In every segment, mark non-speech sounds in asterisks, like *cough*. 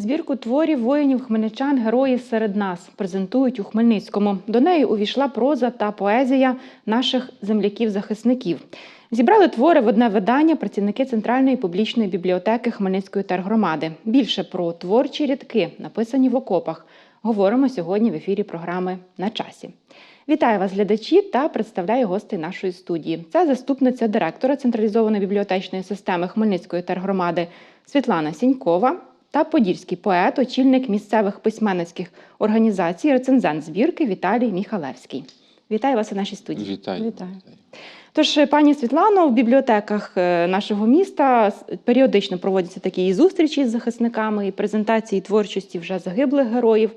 Збірку творів воїнів хмельничан Герої серед нас презентують у Хмельницькому. До неї увійшла проза та поезія наших земляків-захисників. Зібрали твори в одне видання працівники Центральної публічної бібліотеки Хмельницької тергромади. Більше про творчі рядки, написані в окопах. Говоримо сьогодні в ефірі програми на часі. Вітаю вас, глядачі, та представляю гостей нашої студії. Це заступниця директора централізованої бібліотечної системи Хмельницької тергромади Світлана Сінькова та подільський поет, очільник місцевих письменницьких організацій, рецензент збірки Віталій Міхалевський. Вітаю вас у нашій студії. Вітаю. Вітаю. Тож, пані Світлано, в бібліотеках е, нашого міста періодично проводяться такі і зустрічі з захисниками, і презентації творчості вже загиблих героїв.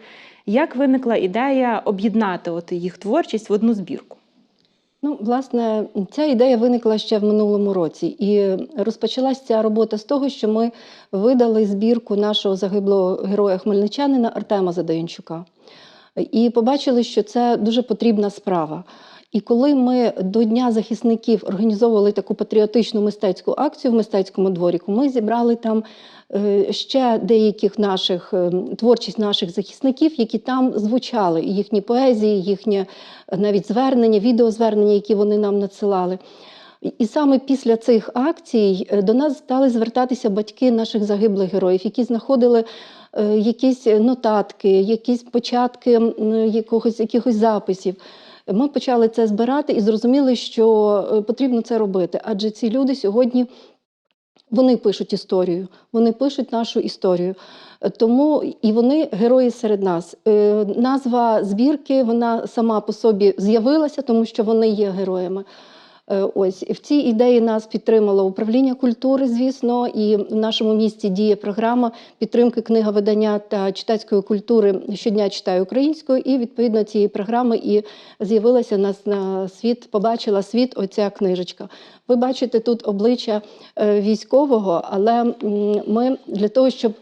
Як виникла ідея об'єднати от їх творчість в одну збірку? Ну, власне, ця ідея виникла ще в минулому році, і розпочалася ця робота з того, що ми видали збірку нашого загиблого героя хмельничанина Артема Задаянчука. І побачили, що це дуже потрібна справа. І коли ми до Дня захисників організовували таку патріотичну мистецьку акцію в мистецькому дворіку, ми зібрали там е, ще деяких наших е, творчість наших захисників, які там звучали, їхні поезії, їхнє е, навіть звернення, відеозвернення, які вони нам надсилали. І- саме після цих акцій до нас стали звертатися батьки наших загиблих героїв, які знаходили якісь нотатки, якісь початки якогось, якихось записів. Ми почали це збирати і зрозуміли, що е, потрібно це робити, адже ці люди сьогодні вони пишуть історію, вони пишуть нашу історію. Тому і вони герої серед нас. Е, Назва збірки вона сама по собі з'явилася, тому що вони є героями. Е, Ось в цій ідеї нас підтримало управління культури, звісно, і в нашому місті діє програма підтримки книговидання та читацької культури щодня читаю українською. І відповідно цієї програми і з'явилася нас на світ, побачила світ оця книжечка. Ви бачите тут обличчя е, військового, але ми для того, щоб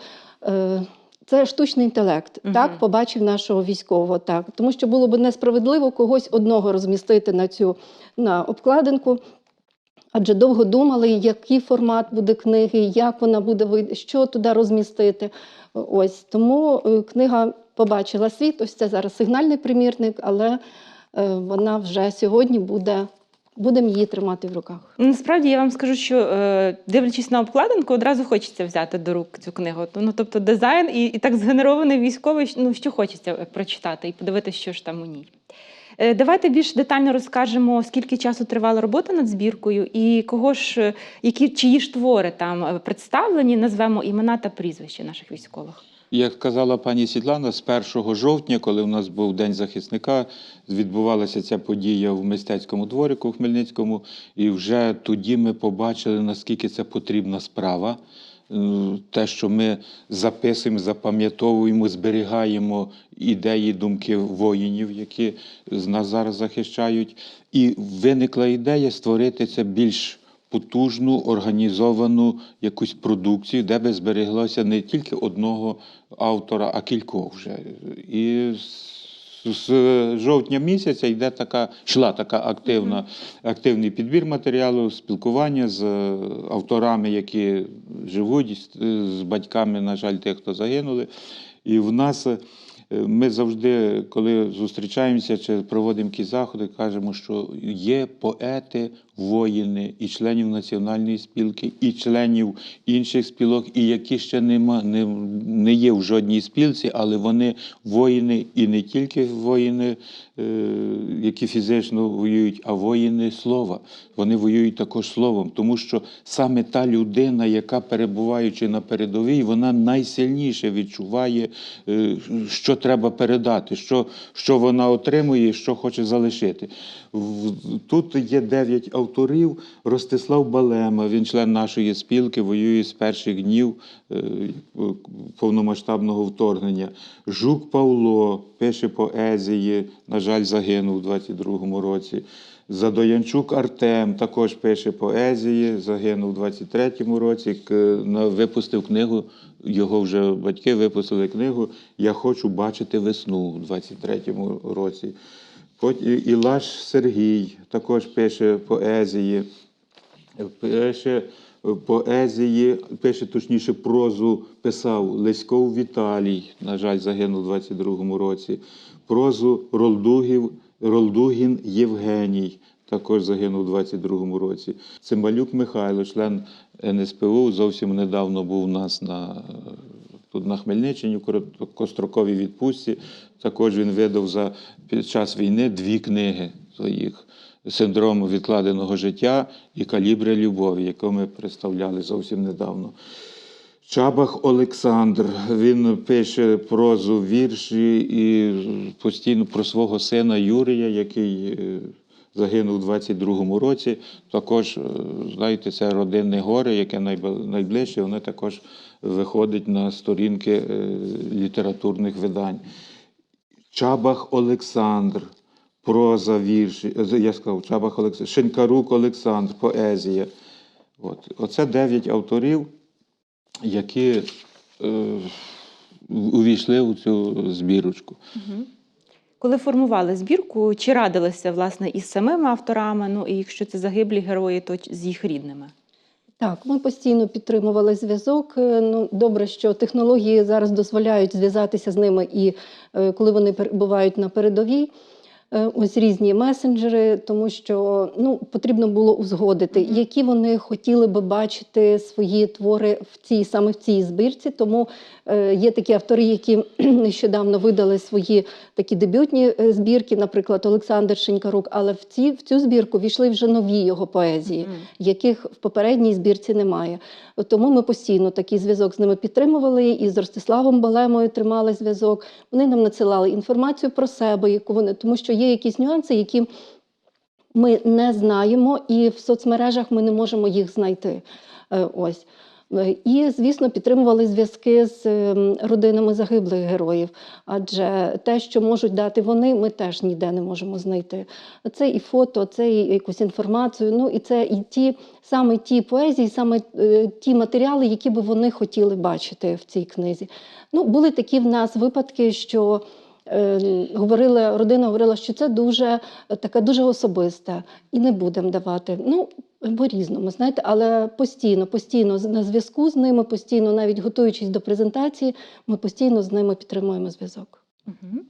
е, це штучний інтелект, Мгм. так побачив нашого військового, так тому що було б несправедливо когось одного розмістити на цю на обкладинку. Адже довго думали, який формат буде книги, як вона буде вид- що туди розмістити. Ось тому е, книга побачила світ. Ось це зараз сигнальний примірник, але е, вона вже сьогодні буде. Будемо її тримати в руках. Ну, Насправді я вам скажу, що е, дивлячись на обкладинку, одразу хочеться взяти до рук цю книгу. Ну тобто дизайн і, і так згенерований військовий, ну що хочеться прочитати і подивитися, що ж там у ній. Е, Давайте більш детально розкажемо, скільки часу тривала робота над збіркою, і кого ж, е, які чиї ж твори там представлені, назвемо імена та прізвища наших військових. Як казала пані Світлана, з 1 жовтня, коли у нас був День захисника, відбувалася ця подія в мистецькому дворику у Хмельницькому, і вже тоді ми побачили, наскільки це потрібна справа. Е, Те, що ми записуємо, запам'ятовуємо, зберігаємо ідеї, думки воїнів, які нас зараз захищають. І виникла ідея створити це більш потужну, організовану якусь продукцію, де би збереглося не тільки одного автора, а кількох вже. І з, з жовтня місяця йде така, йшла така активна, активний підбір матеріалу, спілкування з авторами, які живуть, з, з батьками, на жаль, тих, хто загинули. І в нас е, ми завжди, коли зустрічаємося чи проводимо якісь заходи, кажемо, що є поети, воїни і членів національної спілки, і членів інших спілок, і які ще нема, не, не є в жодній спілці, але вони воїни і не тільки воїни, е, які фізично воюють, а воїни слова. Вони воюють також словом, тому що саме та людина, яка перебуваючи на передовій, вона найсильніше відчуває, е, що треба передати, що, що вона отримує, що хоче залишити. В- Тут є дев'ять авторів. Ростислав Балема, він член нашої спілки, воює з перших днів е, повномасштабного вторгнення. Жук Павло пише поезії, на жаль, загинув у 22-му році. Задоянчук Артем також пише поезії, загинув у 23-му році. Випустив книгу, його вже батьки випустили книгу Я хочу бачити весну у 23-му році. Ілаш Сергій також пише поезії, пише е, поезії, пише точніше прозу, писав Леськов Віталій, на жаль, загинув у 22-му році. Прозу Ролдугів, Ролдугін Євгеній, також загинув у 22-му році. Цимбалюк Михайло, член НСПУ, зовсім недавно був у нас на, тут на Хмельниччині в короткостроковій відпустці. Також він видав за під час війни дві книги своїх синдром відкладеного життя і калібри любові, яку ми представляли зовсім недавно. Чабах Олександр, він пише прозу, вірші і постійно про свого сина Юрія, який е, загинув у 22-му році. Також, е, знаєте, це родинне горе, яке найближче, воно також виходить на сторінки е, літературних видань. Чабах Олександр, проза вірші, е, я сказав, Чабах Олександр, Шинкарук Олександр, поезія. От. Оце дев'ять авторів, які е, увійшли у цю збірочку. Коли формували збірку, чи радилися власне із самими авторами? Ну і якщо це загиблі герої, то з їх рідними? Так, ми постійно підтримували зв'язок. Е, Ну, добре, що технології зараз дозволяють зв'язатися з ними і е, коли вони перебувають на передовій. Е, Ось різні месенджери, тому що ну, потрібно було узгодити, які вони хотіли би бачити свої твори в цій саме в цій збірці. Тому е, є такі автори, які *clears throat* нещодавно видали свої такі дебютні е, збірки, наприклад, Олександр Шинькарук. Але в ці в цю збірку війшли вже нові його поезії Мгм. яких в попередній збірці немає. Тому ми постійно такий зв'язок з ними підтримували, і з Ростиславом Балемою тримали зв'язок. Вони нам надсилали інформацію про себе, яку вони, тому що є якісь нюанси, які ми не знаємо, і в соцмережах ми не можемо їх знайти. Е, Ось. Е, І, звісно, підтримували зв'язки з ем, родинами загиблих героїв, адже те, що можуть дати вони, ми теж ніде не можемо знайти. Це і фото, це і якусь інформацію. Ну і це і ті саме ті поезії, саме е, ті матеріали, які би вони хотіли бачити в цій книзі. Ну, були такі в нас випадки, що. е, Говорила родина говорила, що це дуже така дуже особиста, і не будемо давати. Ну по різному, знаєте, але постійно, постійно на зв'язку з ними, постійно, навіть готуючись до презентації, ми постійно з ними підтримуємо зв'язок. Мгм.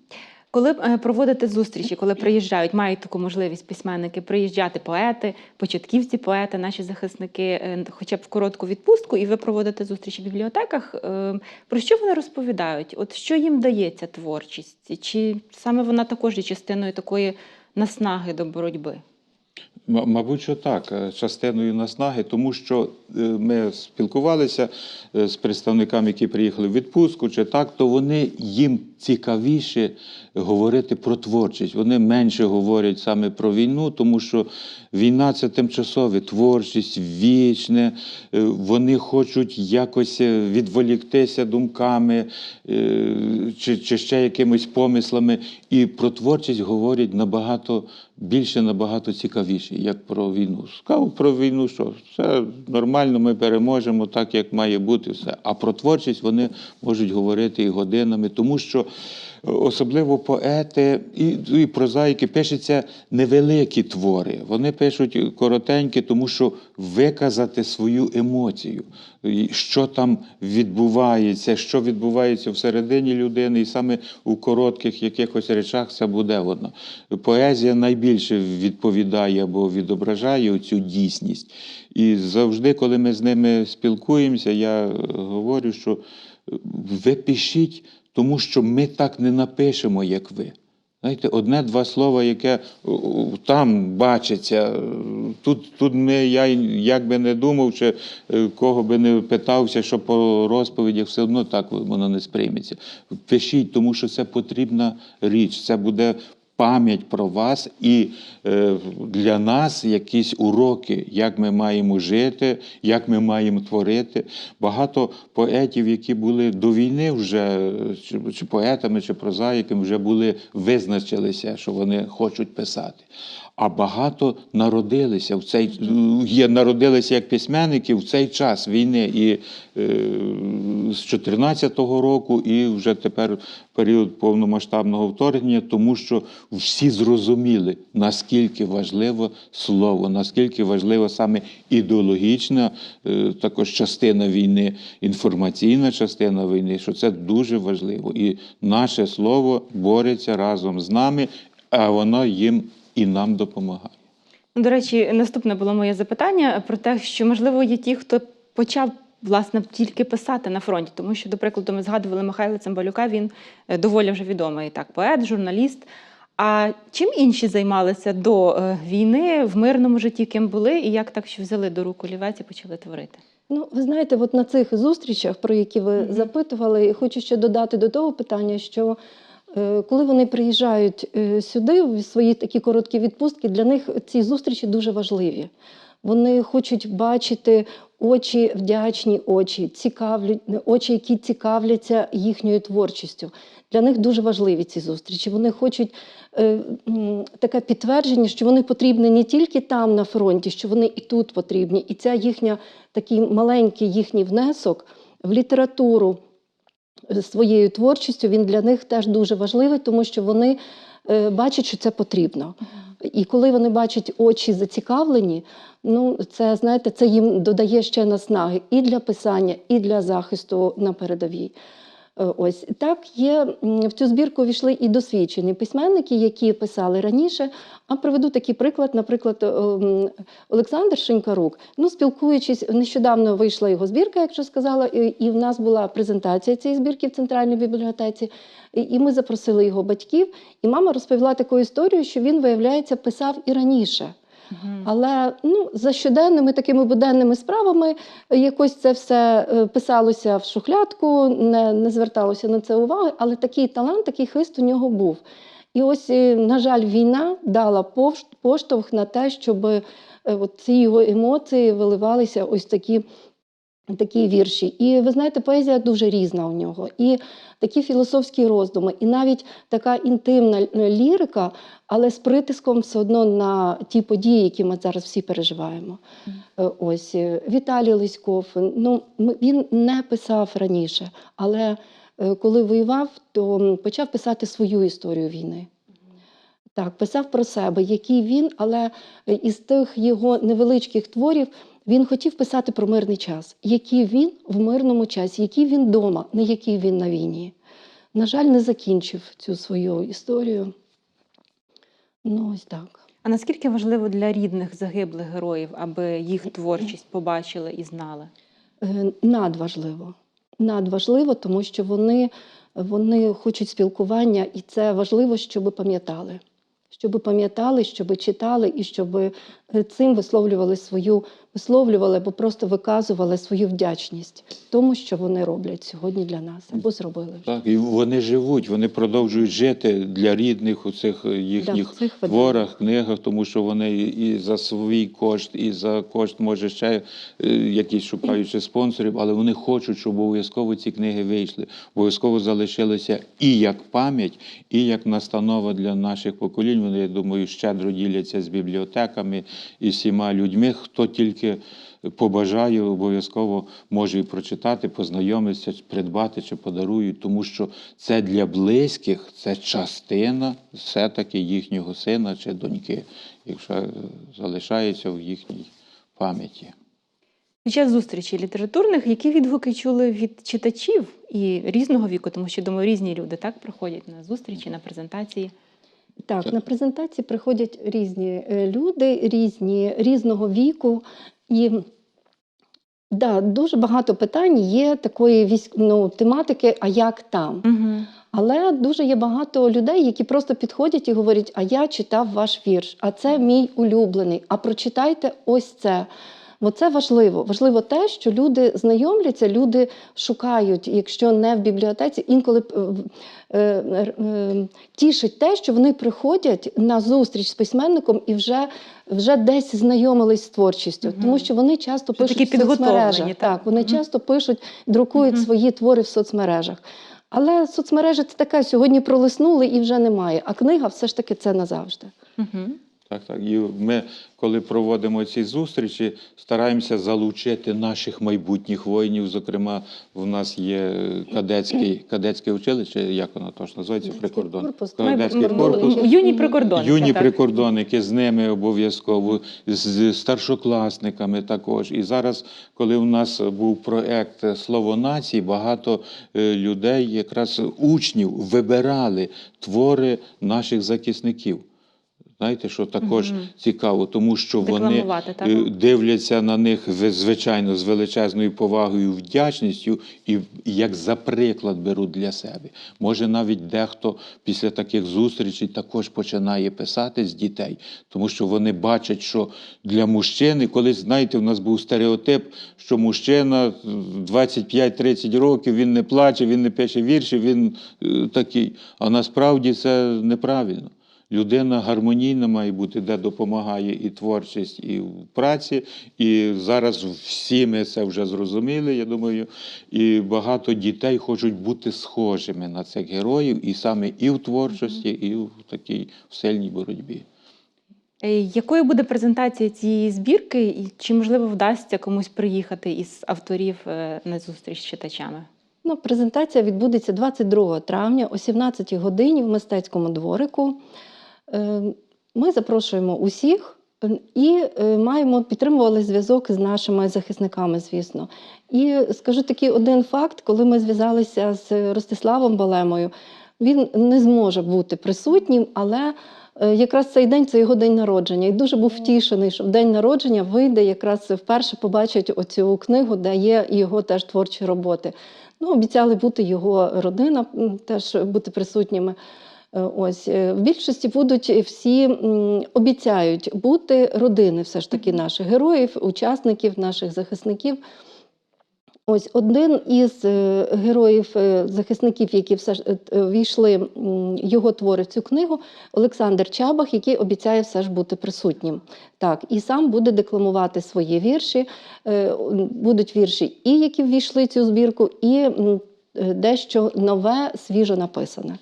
Коли е, проводите зустрічі, коли приїжджають, мають таку можливість письменники приїжджати поети, початківці поети, наші захисники, е, хоча б в коротку відпустку, і ви проводите зустрічі в бібліотеках. е, Про що вони розповідають? От що їм дається творчість? Чи саме вона також є частиною такої наснаги до боротьби? Мабуть, що так, е, частиною наснаги, тому що е, ми спілкувалися е, з представниками, які приїхали в відпустку, чи так, то вони їм цікавіше говорити про творчість. Вони менше говорять саме про війну, тому що війна це тимчасове, творчість, вічне. Е, Вони хочуть якось е, відволіктися думками е, чи, чи ще якимись помислами. І про творчість говорять набагато більше, набагато цікавіше, як про війну. Сказав про війну, що все нормально, ми переможемо так, як має бути все. А про творчість вони можуть говорити і годинами, тому що особливо поети і, і прозаїки пишуться невеликі твори. Вони пишуть коротенькі, тому що виказати свою емоцію, що там відбувається, що відбувається всередині людини, і саме у коротких якихось речах це буде воно. Поезія найбільше відповідає або відображає цю дійсність. І завжди, коли ми з ними спілкуємося, я говорю, що ви пишіть, тому що ми так не напишемо, як ви. Знаєте, одне-два слова, яке там бачиться. Тут, тут ми, я як би не думав, чи е, кого би не питався, що по розповідях все одно так воно не сприйметься. Пишіть, тому що це потрібна річ. Це буде пам'ять про вас і е, для нас якісь уроки, як ми маємо жити, як ми маємо творити. Багато поетів, які були до війни вже, чи, чи поетами, чи прозаїками, вже були визначилися, що вони хочуть писати. А багато народилися в цей є народилися як письменники в цей час війни і е, з 14-го року, і вже тепер період повномасштабного вторгнення, тому що всі зрозуміли, наскільки важливо слово, наскільки важлива саме ідеологічна е, також частина війни, інформаційна частина війни, що це дуже важливо. І наше слово бореться разом з нами, а воно їм і нам допомагає. До речі, наступне було моє запитання про те, що можливо є ті, хто почав власне тільки писати на фронті, тому що, до прикладу, ми згадували Михайла Цимбалюка. Він е, доволі вже відомий так, поет, журналіст. А чим інші займалися до е, війни в мирному житті, ким були, і як так, що взяли до рук олівець і почали творити? Ну, ви знаєте, от на цих зустрічах, про які ви Мгм. запитували, хочу ще додати до того питання, що коли вони приїжджають е, сюди, в свої такі короткі відпустки, для них ці зустрічі дуже важливі. Вони хочуть бачити очі, вдячні очі, цікавлю, очі, які цікавляться їхньою творчістю. Для них дуже важливі ці зустрічі. Вони хочуть е, таке підтвердження, що вони потрібні не тільки там на фронті, що вони і тут потрібні. І ця їхня такий маленький їхній внесок в літературу е, своєю творчістю, він для них теж дуже важливий, тому що вони е, бачать, що це потрібно. І коли вони бачать очі зацікавлені, ну це знаєте, це їм додає ще наснаги і для писання, і для захисту на передовій. Е, Ось так є в цю збірку війшли і досвідчені письменники, які писали раніше. А приведу такий приклад, наприклад, е, Олександр Шинькарук. Ну, спілкуючись, нещодавно вийшла його збірка, якщо сказала, і в нас була презентація цієї збірки в центральній бібліотеці. І ми запросили його батьків, і мама розповіла таку історію, що він, виявляється, писав і раніше. Але ну, за щоденними такими буденними справами якось це все е, писалося в шухлядку, не, не зверталося на це уваги, але такий талант, такий хист у нього був. І ось, е, на жаль, війна дала поштовх на те, щоб е, от ці його емоції виливалися ось такі. Такі вірші. І ви знаєте, поезія дуже різна у нього. І такі філософські роздуми, і навіть така інтимна е, лірика, але з притиском все одно на ті події, які ми зараз всі переживаємо. Е, Ось е, Віталій Лиськов. Ну, він не писав раніше, але коли воював, то почав писати свою історію війни. Так, писав про себе, який він, але із тих його невеличких творів він хотів писати про мирний час, який він в мирному часі, який він вдома, не який він на війні. На жаль, не закінчив цю свою історію. Ну, ось так. А наскільки важливо для рідних загиблих героїв, аби їх творчість побачили і знали? Е, Надважливо. Надважливо, тому що вони, вони хочуть спілкування, і це важливо, щоб пам'ятали. Щоб пам'ятали, щоб читали і щоб цим висловлювали свою, висловлювали або просто виказували свою вдячність тому, що вони роблять сьогодні для нас або зробили вже. Так, і вони живуть, вони продовжують жити для рідних у цих е, їхніх цих видань. творах, книгах, тому що вони і за свій кошт, і за кошт, може, ще е, якісь шукаючи спонсорів, але вони хочуть, щоб обов'язково ці книги вийшли, обов'язково залишилися і як пам'ять, і як настанова для наших поколінь. Вони, я думаю, щедро діляться з бібліотеками і всіма людьми, хто тільки побажає, обов'язково може і прочитати, познайомитися, придбати чи подарують, тому що це для близьких, це частина все-таки їхнього сина чи доньки, якщо залишається в їхній пам'яті. Під час зустрічей літературних, які відгуки чули від читачів і різного віку, тому що думаю, різні люди так приходять на зустрічі, на презентації. Так, на презентації приходять різні е, люди, різні, різного віку. І да, дуже багато питань є такої військ... ну, тематики, а як там? Угу. Але дуже є багато людей, які просто підходять і говорять: А я читав ваш вірш, а це мій улюблений. А прочитайте ось це. Бо це важливо. Важливо те, що люди знайомляться, люди шукають, якщо не в бібліотеці, інколи е, е, е, тішить те, що вони приходять на зустріч з письменником і вже, вже десь знайомились з творчістю, Мгм. тому що вони часто Що пишуть такі в соцмережах. так? Так, вони Мгм. часто пишуть, друкують Мгм. свої твори в соцмережах. Але соцмережі це таке, сьогодні пролиснули і вже немає. А книга все ж таки це назавжди. Угу. Так, так. І ми, коли проводимо ці зустрічі, стараємося залучити наших майбутніх воїнів. Зокрема, в нас є кадетський, кадетське училище, як воно точно називається? Прикордон. корпус. Кадетський корпус. Юні прикордонники. Юні так. прикордонники з ними обов'язково, з- з старшокласниками також. І зараз, коли у нас був проект Слово нації, багато е, людей, якраз учнів, вибирали твори наших захисників. Знаєте, що також Мгм. цікаво, тому що вони так? е, дивляться на них звичайно з величезною повагою, вдячністю і як за приклад беруть для себе. Може, навіть дехто після таких зустрічей також починає писати з дітей, тому що вони бачать, що для мужчини, колись знаєте, у нас був стереотип, що мужчина е, 25-30 років він не плаче, він не пише вірші, він е, такий. А насправді це неправильно. Людина гармонійна має бути, де допомагає і творчість, і в праці. І зараз всі ми це вже зрозуміли, я думаю. І багато дітей хочуть бути схожими на цих героїв, і саме і в творчості, і в такій в сильній боротьбі. Е, Якою буде презентація цієї збірки, і чи можливо вдасться комусь приїхати із авторів е, на зустріч з читачами? Ну, презентація відбудеться 22 травня о 17 годині в мистецькому дворику. Е, Ми запрошуємо усіх е, і е, маємо підтримували зв'язок з нашими захисниками, звісно. І скажу такий один факт, коли ми зв'язалися з Ростиславом Балемою, він не зможе бути присутнім, але е, якраз цей день це його день народження. І дуже був втішений, що в день народження вийде якраз вперше побачить оцю книгу, де є його теж творчі роботи. Ну, обіцяли бути його родина, теж бути присутніми. Е, Ось е, в більшості будуть всі обіцяють бути родини, все ж таки наших героїв, учасників, наших захисників. Ось один із е, героїв е, захисників, які все ж е, війшли його твори в цю книгу, Олександр Чабах, який обіцяє все ж бути присутнім. Так, і сам буде декламувати свої вірші. Е, Будуть вірші, і які ввійшли в цю збірку, і е, дещо нове, свіжо написане.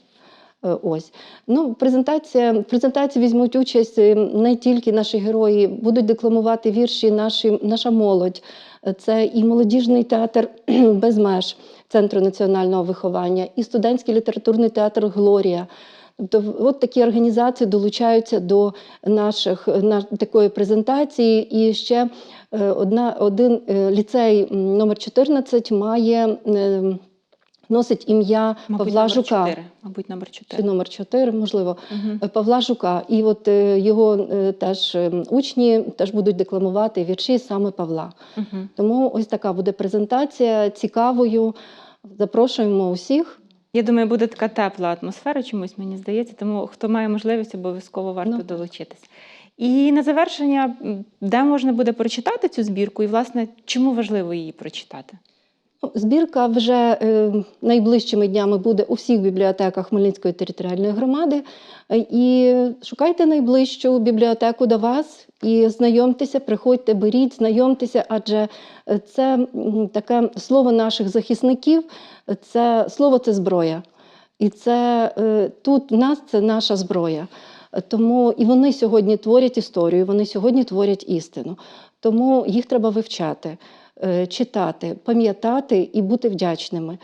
Е, Ось ну презентація в презентації візьмуть участь е, не тільки наші герої, будуть декламувати вірші наші, наша молодь. Е, Це і молодіжний театр *clears throat* без меж Центру національного виховання, і студентський літературний театр Глорія. Тобто, от такі організації долучаються до наших на такої презентації. І ще одна один ліцей номер 14 має. Носить ім'я Павла номер Жука. 4. Мабуть, номер Чи номер 4, можливо, Угу. Павла Жука. І от е, його е, теж учні теж будуть декламувати вірші саме Павла. Угу. Тому ось така буде презентація цікавою. Запрошуємо усіх. Я думаю, буде така тепла атмосфера чомусь, мені здається, тому хто має можливість, обов'язково варто Ну. долучитись. І на завершення, де можна буде прочитати цю збірку, і, власне, чому важливо її прочитати? Збірка вже е, найближчими днями буде у всіх бібліотеках Хмельницької територіальної громади. І шукайте найближчу бібліотеку до вас і знайомтеся, приходьте, беріть, знайомтеся, адже це таке слово наших захисників, це слово це зброя. І це е, тут в нас це наша зброя. Тому і вони сьогодні творять історію, вони сьогодні творять істину. Тому їх треба вивчати читати, пам'ятати і бути вдячними.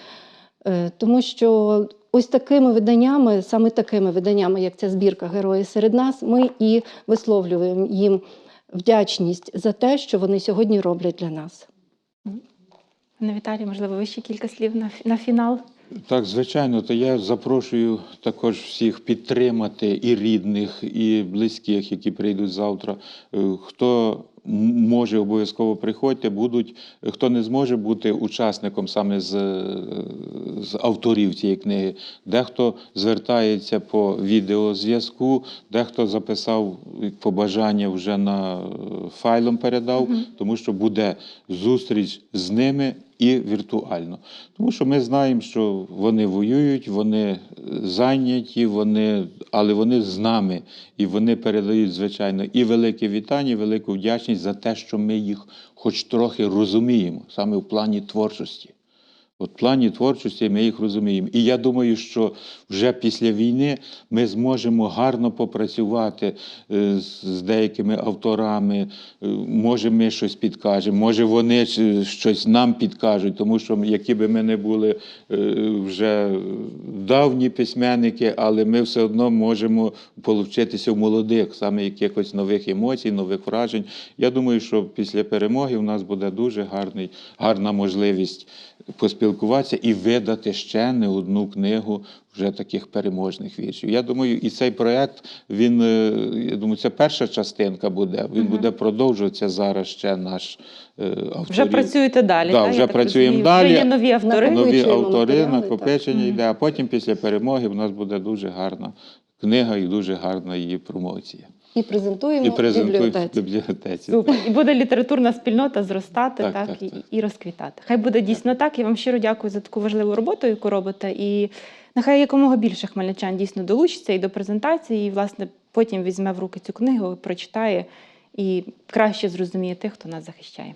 Е, Тому що ось такими виданнями, саме такими виданнями, як ця збірка Герої серед нас, ми і висловлюємо їм вдячність за те, що вони сьогодні роблять для нас. Пане Віталій, можливо, ви ще кілька слів на, фі- на фінал? Так, звичайно, то я запрошую також всіх підтримати і рідних, і близьких, які прийдуть завтра. Е, Хто може обов'язково приходьте, будуть. Хто не зможе бути учасником саме з, з авторів цієї книги, дехто звертається по відеозв'язку, дехто записав побажання вже на е, файлом передав, тому що буде зустріч з ними і віртуально. Тому що ми знаємо, що вони воюють, вони зайняті, вони, але вони з нами. І вони передають, звичайно, і велике вітання, і велику вдячність за те, що ми їх хоч трохи розуміємо, саме в плані творчості. От плані творчості ми їх розуміємо. І я думаю, що вже після війни ми зможемо гарно попрацювати е, з деякими авторами. Е, Може, ми щось підкажемо, може, вони щось нам підкажуть, тому що які би ми не були е, вже давні письменники, але ми все одно можемо повчитися в молодих, саме якихось нових емоцій, нових вражень. Я думаю, що після перемоги у нас буде дуже гарний, гарна можливість поспілкуватися і видати ще не одну книгу вже таких переможних віршів. Я думаю, і цей проект, він, е, я думаю, це перша частинка буде. Він буде продовжуватися зараз ще наш е, авторів. Вже працюєте далі. Да, так, вже працюємо далі. Вже є нові автори. Нові Нові автори, накопичення йде, а потім після перемоги в нас буде дуже гарна книга і дуже гарна її промоція. І презентуємо І в презентуємо в бібліотеці. бібліотеці. Супер. І буде літературна спільнота зростати так, Так, так, і, так. і розквітати. Хай буде дійсно так. Я вам щиро дякую за таку важливу роботу, яку робите. І нехай якомога більше хмельничан дійсно долучиться і до презентації, і, власне, потім візьме в руки цю книгу, прочитає і краще зрозуміє тих, хто нас захищає.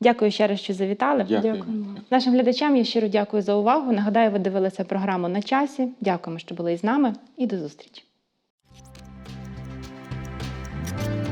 Дякую ще раз, що завітали. Дякую. Дякуємо. Нашим глядачам я щиро дякую за увагу. Нагадаю, ви дивилися програму на часі. Дякуємо, що були із нами, і до зустрічі. Thank you.